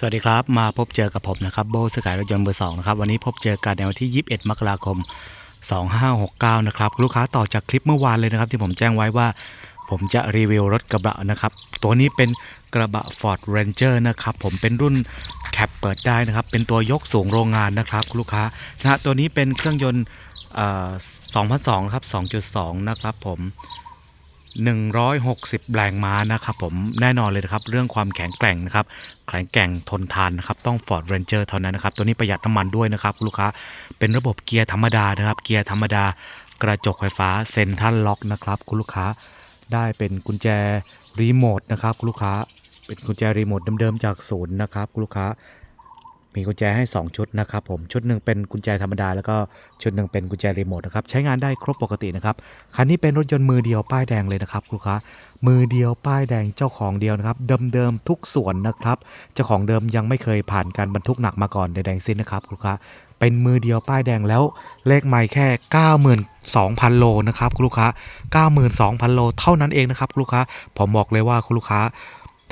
สวัสดีครับ มาพบเจอกับผมนะครับโบสกายรถยนต์เบอร์สองนะครับวันนี้พบเจอกันในวันที่ 21 มกราคม 2569 นะครับลูกค้าต่อจากคลิปเมื่อวานเลยนะครับ ที่ผมแจ้งไว้ว่า ผมจะรีวิวรถกระบะนะครับ ตัวนี้เป็นกระบะ Ford Ranger นะครับ ผมเป็นรุ่นแคปเปิดได้นะครับ เป็นตัวยกสูงโรงงานนะครับ ลูกค้านะตัวนี้เป็นเครื่องยนต์เอ่อ2002 ครับ 2.2 นะครับผม 160 แรงม้านะครับผมแน่นอนเลยนะครับ เรื่องความแข็งแกร่งนะครับแข็งแกร่งทนทานนะครับต้อง Ford Ranger เท่านั้นนะครับ ตัวนี้ประหยัดน้ำมันด้วยนะครับคุณลูกค้าเป็นระบบเกียร์ธรรมดานะครับ เกียร์ธรรมดา กระจกไฟฟ้าเซ็นทรัลล็อกนะครับ คุณลูกค้าได้เป็นกุญแจรีโมทนะครับ คุณลูกค้าเป็นกุญแจรีโมทเดิมๆจากศูนย์นะครับ คุณลูกค้า มีกุญแจให้ 2 ชุดนะครับผมชุดหนึ่งเป็นกุญแจธรรมดาแล้วก็ชุดหนึ่งเป็นกุญแจรีโมทนะครับใช้งานได้ครบปกตินะครับคันนี้เป็นรถยนต์มือเดียวป้ายแดงเลยนะครับลูกค้ามือเดียวป้ายแดงเจ้าของเดียวนะครับเดิมๆทุกส่วนนะครับเจ้าของเดิมยังไม่เคยผ่านการบรรทุกหนักมาก่อนใดๆสิ้นนะครับลูกค้าเป็นมือเดียวป้ายแดงแล้วเลขไม่แค่ 92,000 โลนะครับคุณลูกค้า 92,000 โลเท่านั้นเองนะครับคุณลูกค้าผมบอกเลยว่าคุณลูกค้า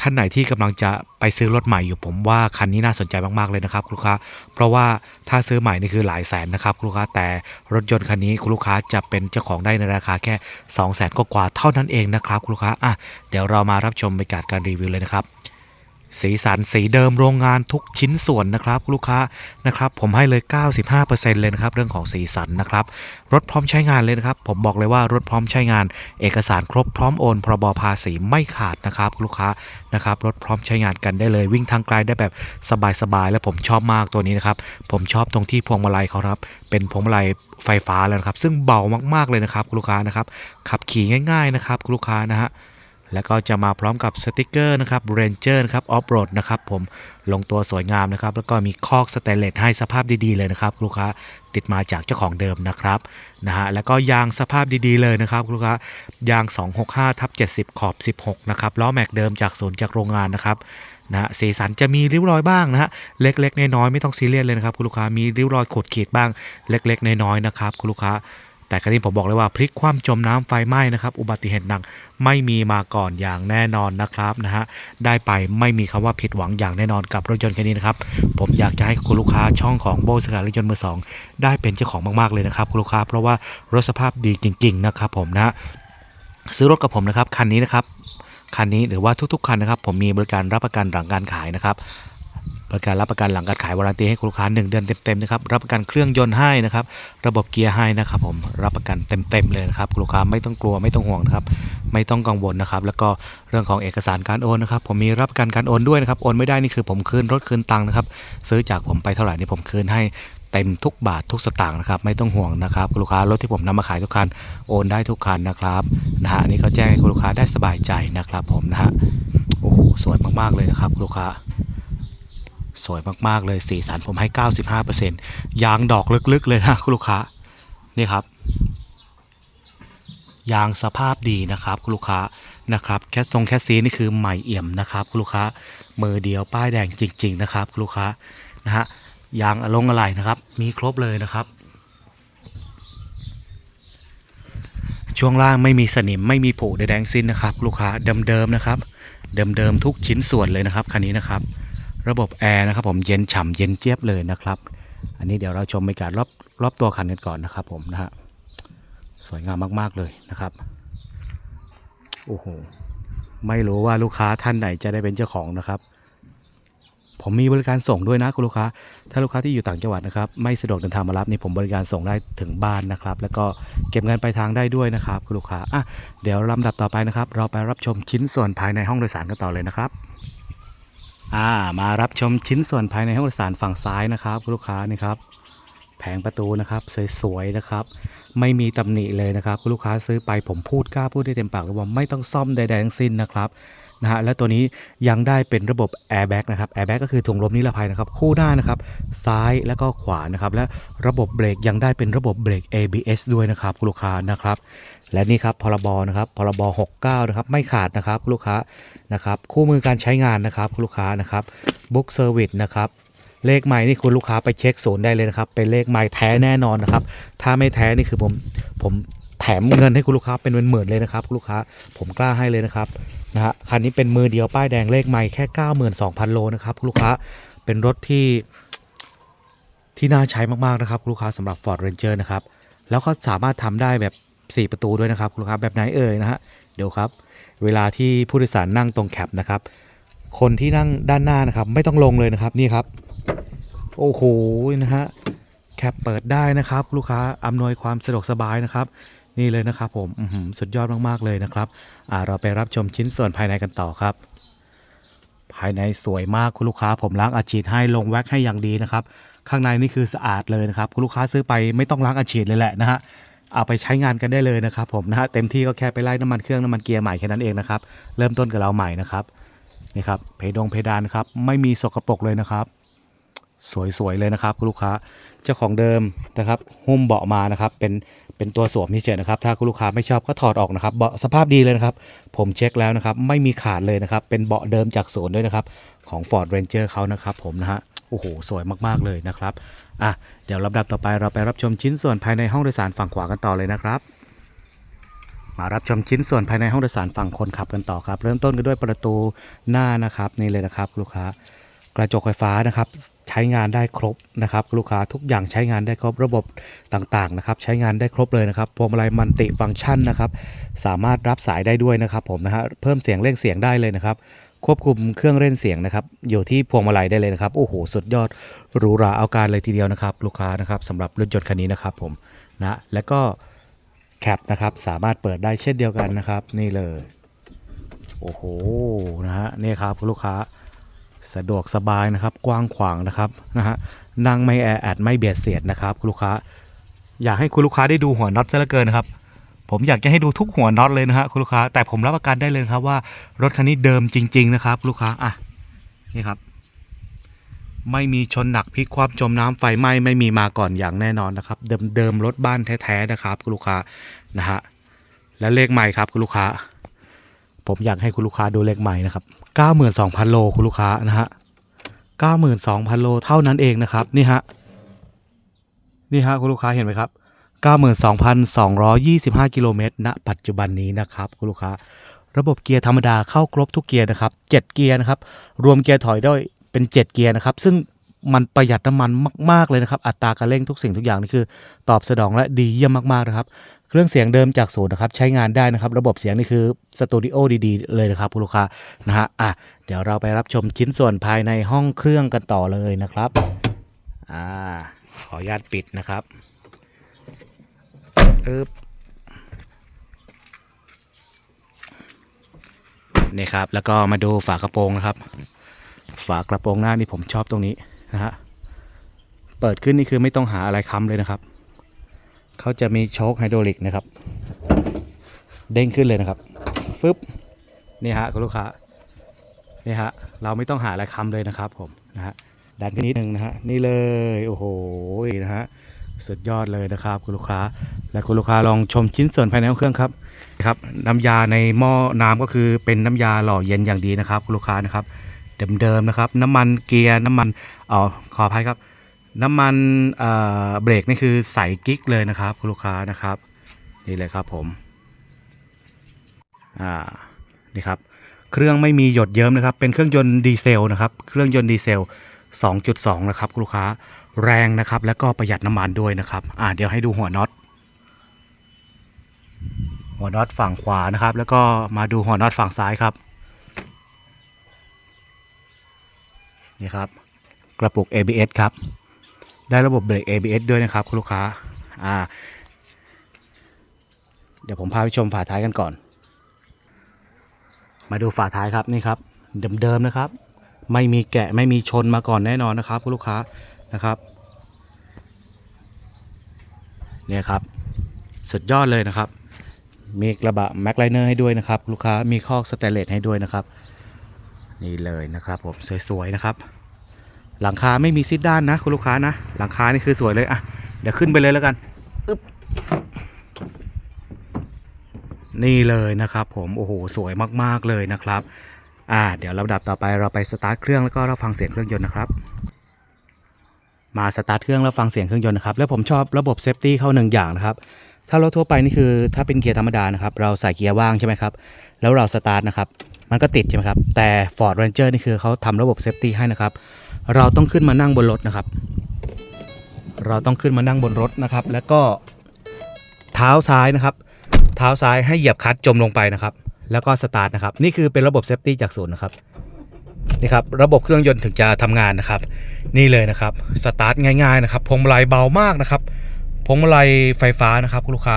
ท่านไหนที่กำลังจะไปซื้อรถใหม่อยู่ผมว่าคันนี้น่าสนใจมากๆเลยนะครับคุณลูกค้า เพราะว่าถ้าซื้อใหม่นี่คือหลายแสนนะครับคุณลูกค้าแต่รถยนต์คันนี้คุณลูกค้าจะเป็นเจ้าของได้ในราคาแค่2 0 0แสนกว่าเท่านั้นเองนะครับคุณลูกค้าอะเดี๋ยวเรามารับชมบรรยากาศการรีวิวเลยนะครับ สีสันสีเดิมโรงงานทุกชิ้นส่วนนะครับ ลูกค้านะครับ ผมให้เลย 95%เลยนะครับ เรื่องของสีสันนะครับ รถพร้อมใช้งานเลยนะครับ ผมบอกเลยว่ารถพร้อมใช้งาน เอกสารครบพร้อมโอนพรบภาษีไม่ขาดนะครับ ลูกค้านะครับรถพร้อมใช้งานกันได้เลย วิ่งทางไกลได้แบบสบายๆ และผมชอบมากตัวนี้นะครับ ผมชอบตรงที่พวงมาลัยเขาครับ เป็นพวงมาลัยไฟฟ้าแล้วนะครับ ซึ่งเบามากๆเลยนะครับ ลูกค้านะครับขับขี่ง่าย ๆนะครับ ลูกค้านะฮะ แล้วก็จะมาพร้อมกับสติกเกอร์นะครับ Ranger นะครับออฟโรดนะครับผมลงตัวสวยงามนะครับ แล้วก็มีคอกสเตนเลสให้สภาพดีๆเลยนะครับลูกค้าติดมาจากเจ้าของเดิมนะครับนะฮะแล้วก็ยางสภาพดีๆเลยนะครับลูกค้ายาง 265ทับ70 ขอบ 16 นะครับล้อแม็กเดิมจากศูนย์จากโรงงานนะครับนะฮะสีสันจะมีริ้วรอยบ้างนะฮะเล็กๆน้อยๆไม่ต้องซีเรียสเลยนะครับคุณลูกค้ามีริ้วรอยขดขีดบ้างเล็ก ๆ น้อยๆนะครับคุณลูกค้า แต่ครั้นี้ผมบอกเลยว่าพลิกคว่ำจมน้ำไฟไหม้นะครับ อุบัติเหตุหนักไม่มีมาก่อนอย่างแน่นอนนะครับนะฮะได้ไปไม่มีคำว่าผิดหวังอย่างแน่นอนกับรถยนต์คันนี้นะครับ ผมอยากจะให้คุณลูกค้าช่องของโบสกายรถยนต์มือสองได้เป็นเจ้าของมากๆเลยนะครับคุณลูกค้าเพราะว่ารถสภาพดีจริง ๆ นะครับ ผมนะซื้อรถกับผมนะครับคันนี้นะครับคันนี้หรือว่าทุกๆคันนะครับ ผมมีบริการรับประกันหลังการขายนะครับ บริการรับประกันหลังการขายวารันตีให้คุณลูกค้า 1 เดือนเต็มๆนะครับรับประกันเครื่องยนต์ให้นะครับระบบเกียร์ให้นะครับผมรับประกันเต็มๆเลยนะครับคุณลูกค้าไม่ต้องกลัวไม่ต้องห่วงนะครับไม่ต้องกังวลนะครับแล้วก็เรื่องของเอกสารการโอนนะครับผมมีรับประกันการโอนด้วยนะครับโอนไม่ได้นี่คือผมคืนรถคืนตังค์นะครับซื้อจากผมไปเท่าไหร่นี่ผมคืนให้เต็มทุกบาททุกสตางค์นะครับไม่ต้องห่วงนะครับคุณลูกค้ารถที่ผมนำมาขายทุกคันโอนได้ทุกคันนะครับนะฮะนี่ก็แจ้งให้คุณลูกค้าได้สบายใจนะครับผมนะฮะโอ้โหสวยมากๆเลยนะครับคุณลูกค้า สวยมากๆเลยสีสันผมให้ 95%ยางดอกลึกๆเลยนะคุณลูกค้านี่ครับ ยางสภาพดีนะครับคุณลูกค้านะครับแค่ตรงแค่ซีนี่คือใหม่เอี่ยมนะครับคุณลูกค้ามือเดียวป้ายแดงจริง ๆ นะครับคุณลูกค้านะฮะยางอลงอะไรนะครับ มีครบเลยนะครับ ช่วงล่างไม่มีสนิมไม่มีผุใดงสิ้นนะครับ ลูกค้าเดิมๆนะครับ เดิมๆทุกชิ้นส่วนเลยนะครับคันนี้นะครับ ระบบแอร์นะครับผมเย็นฉ่ำเย็นเจี๊ยบเลยนะครับ อันนี้เดี๋ยวเราชมบรรยากาศรอบรอบตัวคันกันก่อนนะครับผมนะฮะสวยงามมากๆเลยนะครับโอ้โหไม่รู้ว่าลูกค้าท่านไหนจะได้เป็นเจ้าของนะครับ ผมมีบริการส่งด้วยนะคุณลูกค้า ถ้าลูกค้าที่อยู่ต่างจังหวัดนะครับ ไม่สะดวกเดินทางมารับนี่ผมบริการส่งได้ถึงบ้านนะครับ แล้วก็เก็บเงินปลายทางได้ด้วยนะครับ คุณลูกค้าอะเดี๋ยวลำดับต่อไปนะครับ เราไปรับชมชิ้นส่วนภายในห้องโดยสารกันต่อเลยนะครับ อ่ามารับชมชิ้นส่วนภายในห้องโดยสารฝั่งซ้ายนะครับคุณลูกค้านี่ครับแผงประตูนะครับสวยๆนะครับ ไม่มีตำหนิเลยนะครับคุณลูกค้าซื้อไปผมพูดกล้าพูดได้เต็มปากเลยว่าไม่ต้องซ่อมใดๆทั้งสิ้นนะครับ นะฮะและตัวนี้ยังได้เป็นระบบแอร์แบ็กนะครับแอร์แบ็กก็คือถุงลมนิรภัยนะครับคู่หน้านะครับซ้ายแล้วก็ขวานะครับและระบบเบรกยังได้เป็นระบบเบรก ABS ด้วยนะครับคุณลูกค้านะครับและนี่ครับพรบนะครับพรบ69นะครับไม่ขาดนะครับคุณลูกค้านะครับคู่มือการใช้งานนะครับคุณลูกค้านะครับบุ๊กเซอร์วิสนะครับเลขไม้นี่คุณลูกค้าไปเช็คศูนย์ได้เลยนะครับ เป็นเลขไม้แท้แน่นอนนะครับ ถ้าไม่แท้นี่คือผมผม แถมเงินให้คุณลูกค้าเป็นเป็นหมื่นเลยนะครับคุณลูกค้าผมกล้าให้เลยนะครับนะฮะคันนี้เป็นมือเดียวป้ายแดงเลขใหม่แค่ 92,000 โลนะครับคุณลูกค้าเป็นรถที่ที่น่าใช้มากๆนะครับคุณลูกค้าสำหรับ Ford Ranger นะครับแล้วก็สามารถทำได้แบบ 4 ประตูด้วยนะครับคุณลูกค้าแบบไหนเอ่ยนะฮะเดี๋ยวครับ เวลาที่ผู้โดยสารนั่งตรงแคปนะครับ คนที่นั่งด้านหน้านะครับ ไม่ต้องลงเลยนะครับนี่ครับ โอ้โหนะฮะแคปเปิดได้นะครับลูกค้าอำนวยความสะดวกสบายนะครับ นี่เลยนะครับผมสุดยอดมาก ๆ เลยนะครับเราไปรับชมชิ้นส่วนภายในกันต่อครับ ภายในสวยมากคุณลูกค้า ผมล้างอาชีดให้ลงแว็กให้อย่างดีนะครับ ข้างในนี่คือสะอาดเลยนะครับ คุณลูกค้าซื้อไปไม่ต้องล้างอาชีดเลยแหละนะฮะเอาไปใช้งานกันได้เลยนะครับผมนะฮะเต็มที่ก็แค่ไปไล่น้ำมันเครื่องน้ำมันเกียร์ใหม่แค่นั้นเองนะครับเริ่มต้นกับเราใหม่นะครับนี่ครับเพดงเพดานครับไม่มีสกปรกเลยนะครับ สวยๆเลยนะครับคุณลูกค้าเจ้าของเดิมนะครับหุ้มเบาะมานะครับเป็นเป็นตัวสวมนี่เฉยนะครับถ้าคุณลูกค้าไม่ชอบก็ถอดออกนะครับเบาะสภาพดีเลยนะครับ ผมเช็คแล้วนะครับ ไม่มีขาดเลยนะครับ เป็นเบาะเดิมจากศูนย์ด้วยนะครับ ของ Ford Ranger เขานะครับผมนะฮะโอ้โห สวยมากๆเลยนะครับอะเดี๋ยวลำดับต่อไปเราไปรับชมชิ้นส่วนภายในห้องโดยสารฝั่งขวากันต่อเลยนะครับ มารับชมชิ้นส่วนภายในห้องโดยสารฝั่งคนขับกันต่อครับ เริ่มต้นกันด้วยประตูหน้านะครับนี่เลยนะครับลูกค้า กระจกไฟฟ้านะครับใช้งานได้ครบนะครับ ลูกค้าทุกอย่างใช้งานได้ครบระบบต่างๆนะครับ ใช้งานได้ครบเลยนะครับพวงมาลัยมันติฟังก์ชันนะครับ สามารถรับสายได้ด้วยนะครับ ผมนะฮะเพิ่มเสียงเร่งเสียงได้เลยนะครับ ควบคุมเครื่องเล่นเสียงนะครับ อยู่ที่พวงมาลัยได้เลยนะครับโอ้โหสุดยอดหรูหราเอาการเลยทีเดียวนะครับ ลูกค้านะครับสำหรับรถยนต์คันนี้นะครับ ผมนะแล้วก็แคปนะครับสามารถเปิดได้เช่นเดียวกันนะครับ นี่เลยโอ้โหนะฮะนี่ครับลูกค้า สะดวกสบายนะครับ กว้างขวางนะครับนะฮะนั่งไม่แออัดไม่เบียดเสียดนะครับคุณลูกค้า อยากให้คุณลูกค้าได้ดูหัวน็อตซะเหลือเกินนะครับ ผมอยากจะให้ดูทุกหัวน็อตเลยนะฮะคุณลูกค้าแต่ผมรับประกันได้เลยครับว่ารถคันนี้เดิมจริง ๆ นะครับลูกค้าอะนี่ครับ ไม่มีชนหนักพลิกความจมน้ำไฟไหม้ไม่มีมาก่อนอย่างแน่นอนนะครับ เดิมๆรถบ้านแท้ๆนะครับคุณลูกค้านะฮะและเลขใหม่ครับคุณลูกค้า ผมอยากให้คุณลูกค้าดูเลขใหม่นะครับ 92,000 โลคุณลูกค้านะฮะ 92,000 โลเท่านั้นเองนะครับ นี่ฮะ นี่ฮะคุณลูกค้าเห็นไหมครับ 92,225 กิโลเมตรณปัจจุบันนี้นะครับคุณลูกค้า ระบบเกียร์ธรรมดาเข้าครบทุกเกียร์นะครับ 7 เกียร์นะครับ รวมเกียร์ถอยด้วยเป็น 7 เกียร์นะครับ ซึ่งมันประหยัดน้ำมันมาก ๆ เลยนะครับ อัตราการเร่งทุกสิ่งทุกอย่างนี่คือ ตอบสนองและดีเยี่ยมมาก ๆ นะครับ เครื่องเสียงเดิมจากศูนย์นะครับใช้งานได้นะครับ ระบบเสียงนี่คือสตูดิโอดีๆเลยนะครับคุณลูกค้านะฮะอะเดี๋ยวเราไปรับชมชิ้นส่วนภายในห้องเครื่องกันต่อเลยนะครับอ่าขออนุญาตปิดนะครับอึบนี่ครับ แล้วก็มาดูฝากระโปรงนะครับ ฝากระโปรงหน้านี่ผมชอบตรงนี้นะฮะเปิดขึ้นนี่คือไม่ต้องหาอะไรค้ำเลยนะครับ เขาจะมีโชคไฮดรอลิกนะครับ เด้งขึ้นเลยนะครับฟึบนี่ฮะคุณลูกค้านี่ฮะเราไม่ต้องหาอะไรค้ำเลยนะครับผมนะฮะดันขึ้นนิดนึงนะฮะนี่เลยโอ้โหนะฮะสุดยอดเลยนะครับคุณลูกค้า และคุณลูกค้าลองชมชิ้นส่วนภายในห้องเครื่องครับครับน้ำยาในหม้อน้ำก็คือเป็นน้ำยาหล่อเย็นอย่างดีนะครับคุณลูกค้านะครับเดิมๆนะครับ น้ำมันเกียร์น้ำมันอ๋อขออภัยครับ น้ำมันเบรกนี่คือใสกิ๊กเลยนะครับคุณลูกค้านะครับนี่เลยครับผมอ่านี่ครับเครื่องไม่มีหยดเยิ้มนะครับ เป็นเครื่องยนต์ดีเซลนะครับ เครื่องยนต์ดีเซล 2.2 นะครับคุณลูกค้าแรงนะครับ แล้วก็ประหยัดน้ำมันด้วยนะครับอ่าเดี๋ยวให้ดูหัวน็อตหัวน็อตฝั่งขวานะครับ แล้วก็มาดูหัวน็อตฝั่งซ้ายครับนี่ครับ กระปุก ABS ครับ ได้ระบบเบรก ABS ด้วยนะครับคุณลูกค้า อ่า เดี๋ยวผมพาไปชมฝาท้ายกันก่อน มาดูฝาท้ายครับนี่ครับ เดิมๆนะครับ ไม่มีแกะไม่มีชนมาก่อนแน่นอนนะครับคุณลูกค้านะครับเนี่ยครับสุดยอดเลยนะครับ มีกระบะแม็กไลเนอร์ให้ด้วยนะครับ ลูกค้ามีคอกสแตนเลสให้ด้วยนะครับ นี่เลยนะครับผมสวยๆนะครับ หลังคาไม่มีซิดด้านนะคุณลูกค้านะ หลังคานี่คือสวยเลยอะเดี๋ยวขึ้นไปเลยแล้วกันอึ๊บนี่เลยนะครับผมโอ้โหสวยมากๆเลยนะครับอ่าเดี๋ยวลำดับต่อไปเราไปสตาร์ทเครื่องแล้วก็เราฟังเสียงเครื่องยนต์นะครับ มาสตาร์ทเครื่องแล้วฟังเสียงเครื่องยนต์นะครับแล้วผมชอบระบบเซฟตี้เข้าหนึ่งอย่างนะครับถ้ารถทั่วไปนี่คือถ้าเป็นเกียร์ธรรมดานะครับเราใส่เกียร์ว่างใช่ไหมครับแล้วเราสตาร์ทนะครับมันก็ติดใช่ไหมครับแต่ Ford Ranger นี่คือเขาทำระบบเซฟตี้ให้นะครับ เราต้องขึ้นมานั่งบนรถนะครับ เราต้องขึ้นมานั่งบนรถนะครับ แล้วก็เท้าซ้ายนะครับ เท้าซ้ายให้เหยียบคัตจมลงไปนะครับ แล้วก็สตาร์ทนะครับ นี่คือเป็นระบบเซฟตี้จากศูนย์นะครับนี่ครับระบบเครื่องยนต์ถึงจะทำงานนะครับ นี่เลยนะครับสตาร์ทง่ายๆนะครับพวงมาลัยเบามากนะครับพวงมาลัยไฟฟ้านะครับคุณลูกค้า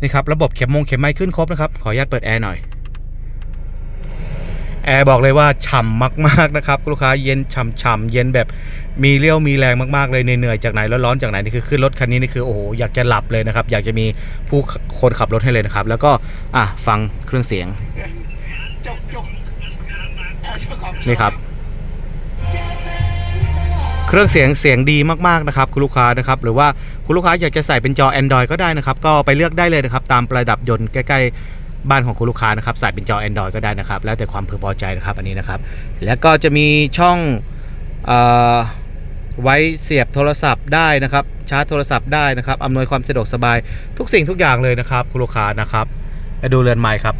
นี่ครับระบบเข็มมงเข็มไม้ขึ้นครบนะครับขออนุญาตเปิดแอร์หน่อย แอร์บอกเลยว่าฉ่ำมากๆนะครับคุณลูกค้าเย็นฉ่ำๆเย็นแบบมีเรี่ยวมีแรงมากๆเลยเหนื่อยๆจากไหนร้อนๆจากไหนนี่คือขึ้นรถคันนี้นี่คือโอ้โหอยากจะหลับเลยนะครับ อยากจะมีผู้คนขับรถให้เลยนะครับ แล้วก็อะฟังเครื่องเสียงจบจบเอาเจ้าของนี่ครับเครื่องเสียงเสียงดีมากๆนะครับคุณลูกค้านะครับหรือว่าคุณลูกค้าอยากจะใส่เป็นจอ Android ก็ได้นะครับ ก็ไปเลือกได้เลยนะครับ ตามประดับยนต์ใกล้ๆ บ้านของคุณลูกค้านะครับใส่เป็นจอ Android ก็ได้นะครับ แล้วแต่ความพึงพอใจนะครับอันนี้นะครับ แล้วก็จะมีช่องออไว้เสียบโทรศัพท์ได้นะครับ ชาร์จโทรศัพท์ได้นะครับอำนวยความสะดวกสบายทุกสิ่งทุกอย่างเลยนะครับ คุณลูกค้านะครับดูเรือนไม้ครับ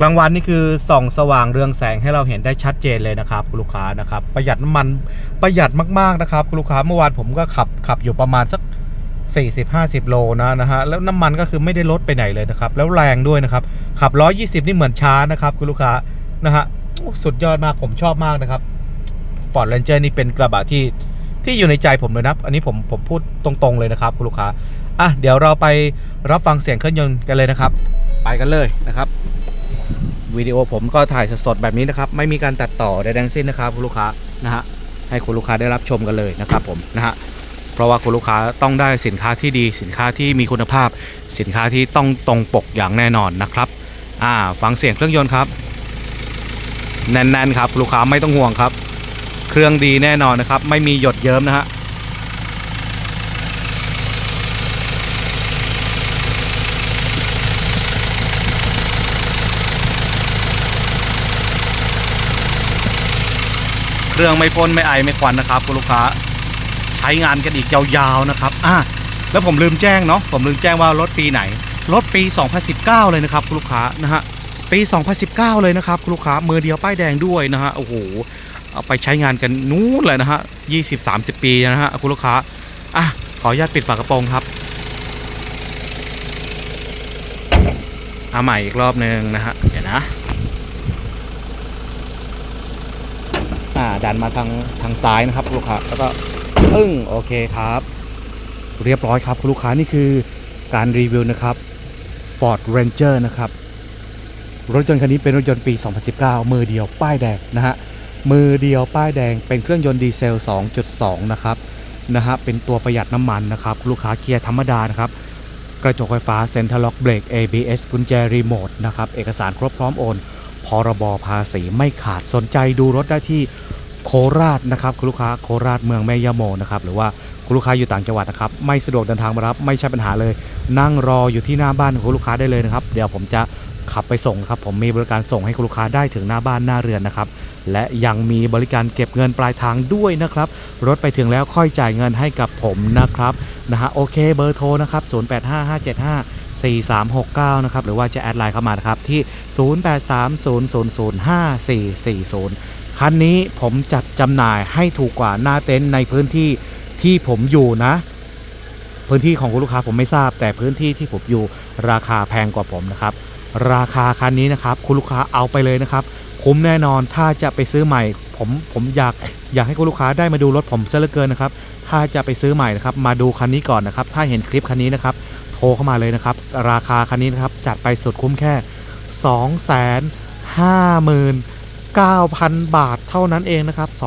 กลางวันนี่คือส่องสว่างเรืองแสงให้เราเห็นได้ชัดเจนเลยนะครับ คุณลูกค้านะครับ ประหยัดน้ำมันประหยัดมากๆนะครับ คุณลูกค้าเมื่อวานผมก็ขับขับอยู่ประมาณสัก 40-50 โลนะนะฮะแล้วน้ำมันก็คือไม่ได้ลดไปไหนเลยนะครับ แล้วแรงด้วยนะครับ ขับ 120 นี่เหมือนช้านะครับ คุณลูกค้านะฮะสุดยอดมากผมชอบมากนะครับ Ford Ranger นี่เป็นกระบะที่ที่อยู่ในใจผมเลยนะ อันนี้ผมผมพูดตรงๆเลยนะครับ คุณลูกค้าอะเดี๋ยวเราไปรับฟังเสียงเครื่องยนต์กันเลยนะครับ ไปกันเลยนะครับวิดีโอผมก็ถ่ายสดๆแบบนี้นะครับ ไม่มีการตัดต่อใดๆทั้งสิ้นนะครับ คุณลูกค้านะฮะให้คุณลูกค้าได้รับชมกันเลยนะครับผมนะฮะ เพราะว่าคุณลูกค้าต้องได้สินค้าที่ดีสินค้าที่มีคุณภาพ สินค้าที่ต้องตรงปกอย่างแน่นอนนะครับอ่าฟังเสียงเครื่องยนต์ครับแน่นๆครับลูกค้าไม่ต้องห่วงครับ เครื่องดีแน่นอนนะครับ ไม่มีหยดเยิ้มนะฮะเครื่องไม่พ่นไม่ไอไม่ควันนะครับคุณลูกค้า ช้งานกันอีกยาวๆนะครับอะแล้วผมลืมแจ้งเนาะผมลืมแจ้งว่ารถปีไหน รถปี 2019 เลยนะครับคุณลูกค้านะฮะปี 2019 เลยนะครับคุณลูกค้ามือเดียวป้ายแดงด้วยนะฮะโอ้โหเอาไปใช้งานกันนู้นเลยนะฮะ20-30 ปีนะฮะคุณลูกค้าอะขออนุญาตปิดฝากระโปรงครับเอาใหม่อีกรอบหนึ่งนะฮะเดี๋ยวนะอ่าดันมาทางทางซ้ายนะครับลูกค้าแล้วก็ อึ้งโอเคครับ เรียบร้อยครับคุณลูกค้านี่คือการรีวิวนะครับ Ford Ranger นะครับ รถยนต์คันนี้เป็นรถยนต์ปี 2019 มือเดียวป้ายแดงนะฮะมือเดียวป้ายแดงเป็นเครื่องยนต์ดีเซล 2.2 นะครับนะฮะเป็นตัวประหยัดน้ำมันนะครับ ลูกค้าเกียร์ธรรมดานะครับ กระจกไฟฟ้าเซ็นทรัลล็อกเบรก ABS กุญแจรีโมทนะครับ เอกสารครบพร้อมโอนพรบภาษีไม่ขาดสนใจดูรถได้ที่ โคราชนะครับคุณลูกค้าโคราชเมืองแม่ยะโมนะครับหรือว่าคุณลูกค้าอยู่ต่างจังหวัดนะครับไม่สะดวกเดินทางมารับไม่ใช่ปัญหาเลย นั่งรออยู่ที่หน้าบ้านของคุณลูกค้าได้เลยนะครับ เดี๋ยวผมจะขับไปส่งครับผมมีบริการส่งให้คุณลูกค้าได้ถึงหน้าบ้านหน้าเรือนนะครับและยังมีบริการเก็บเงินปลายทางด้วยนะครับรถไปถึงแล้วค่อยจ่ายเงินให้กับผมนะครับนะฮะโอเคเบอร์โทรนะครับ085575 4369 นะครับ หรือว่าจะแอดไลน์เข้ามานะครับ ที่ 0830005440 คันนี้ผมจัดจำหน่ายให้ถูกกว่าหน้าเต็นท์ในพื้นที่ที่ผมอยู่นะ พื้นที่ของคุณลูกค้าผมไม่ทราบ แต่พื้นที่ที่ผมอยู่ราคาแพงกว่าผมนะครับ ราคาคันนี้นะครับ คุณลูกค้าเอาไปเลยนะครับ คุ้มแน่นอนถ้าจะไปซื้อใหม่ ผมผมอยากอยากให้คุณลูกค้าได้มาดูรถผมซะเหลือเกินนะครับ ถ้าจะไปซื้อใหม่นะครับ มาดูคันนี้ก่อนนะครับ ถ้าเห็นคลิปคันนี้นะครับ โทรเข้ามาเลยนะครับ ราคาคันนี้นะครับจัดไปสุดคุ้มแค่ 2 5 9 0 0 0 9,000 บาทเท่านั้นเองนะครับ 2 5 9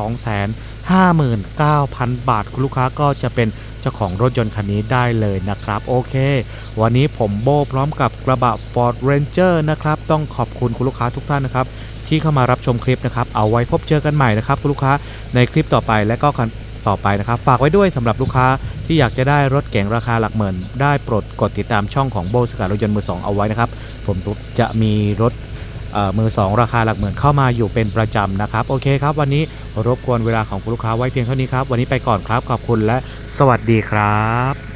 0 0 0 บาท คุณลูกค้าก็จะเป็นเจ้าของรถยนต์คันนี้ได้เลยนะครับ โอเค วันนี้ผมโบพร้อมกับกระบะ Ford Ranger นะครับ ต้องขอบคุณคุณลูกค้าทุกท่านนะครับ ที่เข้ามารับชมคลิปนะครับ เอาไว้พบเจอกันใหม่นะครับ คุณลูกค้าในคลิปต่อไปและก็คันต่อไปนะครับ ฝากไว้ด้วยสำหรับลูกค้าที่อยากจะได้รถเก๋งราคาหลักหมื่น ได้โปรดกดติดตามช่องของโบสการถยนต์มือสองเอาไว้นะครับ ผมจะมีรถ มือสองราคาหลักหมื่นเข้ามาอยู่เป็นประจำนะครับ โอเคครับ วันนี้รบกวนเวลาของคุณลูกค้าไว้เพียงเท่านี้ครับ วันนี้ไปก่อนครับ ขอบคุณและสวัสดีครับ